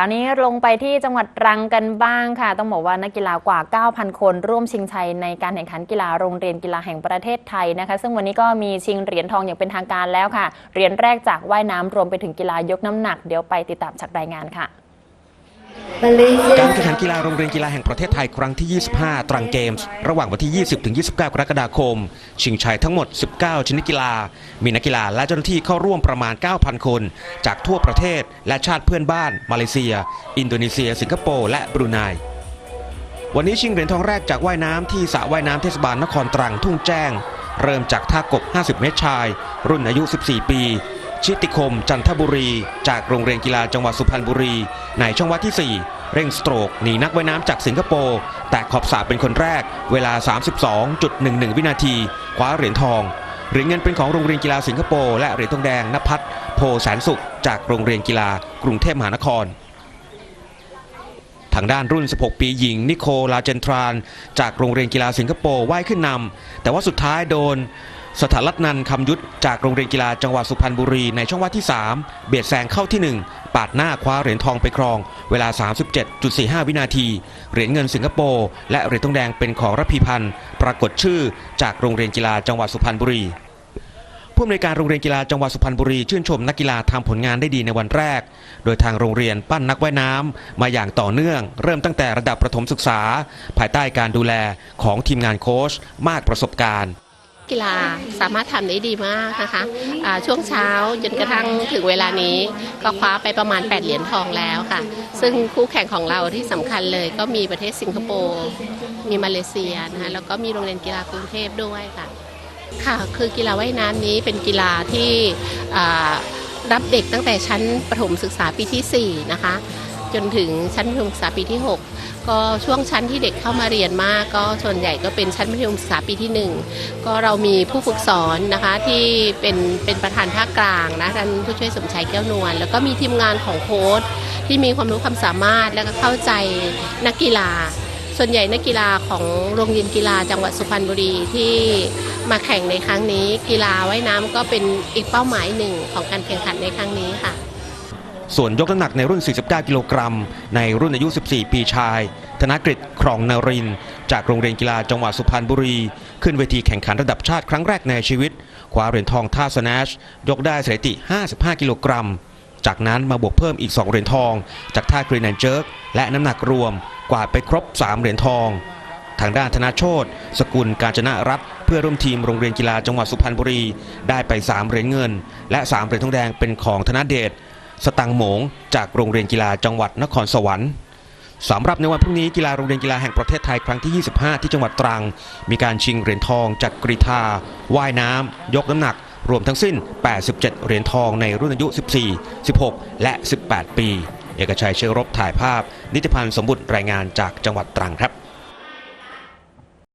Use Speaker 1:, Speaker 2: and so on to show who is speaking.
Speaker 1: ราวนี้ลงไปที่จังหวัดตรังกันบ้างค่ะ ต้องบอกว่านักกีฬากว่า 9,000 คนร่วมชิงชัยในการแข่งขันกีฬาโรงเรียนกีฬาแห่งประเทศไทยนะคะ ซึ่งวันนี้ก็มีชิงเหรียญทองอย่างเป็นทางการแล้วค่ะ เหรียญแรกจากว่ายน้ำรวมไปถึงกีฬายกน้ำหนัก เดี๋ยวไปติดตามจากรายงานค่ะ
Speaker 2: การแข่งขันกีฬาโรงเรียนกีฬาแห่งประเทศไทยครั้งที่ 25 ตรังเกมส์ ระหว่างวันที่ 20 ถึง 29 กรกฎาคม ชิงชัยทั้งหมด 19 ชนิดกีฬา มีนักกีฬาและเจ้าหน้าที่เข้าร่วมประมาณ 9,000 คน จากทั่วประเทศและชาติเพื่อนบ้าน มาเลเซีย อินโดนีเซีย สิงคโปร์ และบรูไน วันนี้ชิงเหรียญทองแรกจากว่ายน้ำที่สระว่ายน้ำเทศบาลนครตรังทุ่งแจ้ง เริ่มจากท่ากบ 50 เมตรชาย รุ่นอายุ 14 ปี ชิติคม จันทบุรี จากโรงเรียนกีฬาจังหวัดสุพรรณบุรี ในช่องวัดที่ 4 เร่งสโตรกหนีนักว่ายน้ำจากสิงคโปร์แต่ขอบสระเป็นคนแรก เวลา 32.11 วินาทีคว้าเหรียญทองเหรียญเงินเป็นของโรงเรียนกีฬาสิงคโปร์และเหรียญทองแดงนภัทรโพแสนสุข จากโรงเรียนกีฬากรุงเทพมหานครทางด้านรุ่น 16 ปีหญิง นิโคลาเจนทราน จากโรงเรียนกีฬาสิงคโปร์ว่ายขึ้นนำแต่ว่าสุดท้ายโดน สถารัตนันคำยุทธจากโรงเรียนกีฬาจังหวัดสุพรรณบุรีในช่องว่างที่ 3 เบียดแซงเข้าที่ 1 ปาดหน้าคว้าเหรียญทองไปครอง เวลา 37.45 วินาที เหรียญเงินสิงคโปร์และเหรียญทองแดงเป็นของรพีพันธ์ปรากฏชื่อจากโรงเรียนกีฬาจังหวัดสุพรรณบุรีผู้อำนวยการโรงเรียนกีฬาจังหวัดสุพรรณบุรีชื่นชมนักกีฬาทำผลงานได้ดีในวันแรก โดยทางโรงเรียนปั้นนักว่ายน้ำมาอย่างต่อเนื่อง เริ่มตั้งแต่ระดับประถมศึกษา ภายใต้การดูแลของทีมงานโค้ชมากประสบการณ์
Speaker 3: กีฬาสามารถทำได้ดีมากนะคะะช่วงเช้าจนกระทั่งถึงเวลานี้ก็คว้าไปประมาณ 8 เหรียญทองแล้วค่ะ ซึ่งคู่แข่งของเราที่สำคัญเลยก็มีประเทศสิงคโปร์มีมาเลเซียนะคะแล้วก็มีโรงเรียนกีฬากรุงเทพด้วยค่ะค่ะคือกีฬาว่ายน้ำนี้เป็นกีฬาที่รับเด็กตั้งแต่ชั้นประถมศึกษาปีที่ 4 นะคะ จนถึงชั้นประถมศึกษาปีที่ 6 ก็ช่วงชั้นที่เด็กเข้ามาเรียนมาก ก็ส่วนใหญ่ก็เป็นชั้นประถมศึกษาปีที่ 1 ก็เรามีผู้ฝึกสอนนะคะที่เป็นเป็นประธานภาคกลางนะท่านผู้ช่วยสมชัยแก้วนวลแล้วก็มีทีมงานของโค้ชที่มีความรู้ความสามารถและก็เข้าใจนักกีฬาส่วนใหญ่นักกีฬาของโรงเรียนกีฬาจังหวัดสุพรรณบุรีที่มาแข่งในครั้งนี้ กีฬาว่ายน้ำก็เป็นอีกเป้าหมายหนึ่งของการแข่งขันในครั้งนี้ค่ะ
Speaker 2: ส่วนยกน้ำหนักในรุ่น 49 กิโลกรัม ในรุ่นอายุ 14 ปีชาย ธนกฤษครองนริน จากโรงเรียนกีฬาจังหวัดสุพรรณบุรี ขึ้นเวทีแข่งขันระดับชาติครั้งแรกในชีวิตคว้าเหรียญทองท่าสแนชยกได้สถิติ 55 กิโลกรัม จากนั้นมาบวกเพิ่มอีก 2 เหรียญทอง จากท่ากรีนแอนเจิร์กและน้ำหนักรวมกวาดไปครบ 3 เหรียญทองทางด้านธนาโชตสกุลการจนะรัฐเพื่อร่วมทีมโรงเรียนกีฬาจังหวัดสุพรรณบุรี ได้ไป 3 เหรียญเงิน และ 3 เหรียญทองแดงเป็นของธนเดช ตังหมง จากโรงเรียนกีฬาจังหวัดนครสวรรค์สำหรับในวันพรุ่งนี้กีฬาโรงเรียนกีฬาแห่งประเทศไทยครั้งที่ 25 ที่จังหวัดตรัง มีการชิงเหรียญทองจากกรีธาว่ายน้ำ ยกน้ำหนัก รวมทั้งสิ้น 87 เหรียญทองในรุ่นอายุ 14 16 และ 18 ปี เอกชัยเชื้อรบถ่ายภาพ นิติพันธ์สมบุตรรายงานจากจังหวัดตรังครับ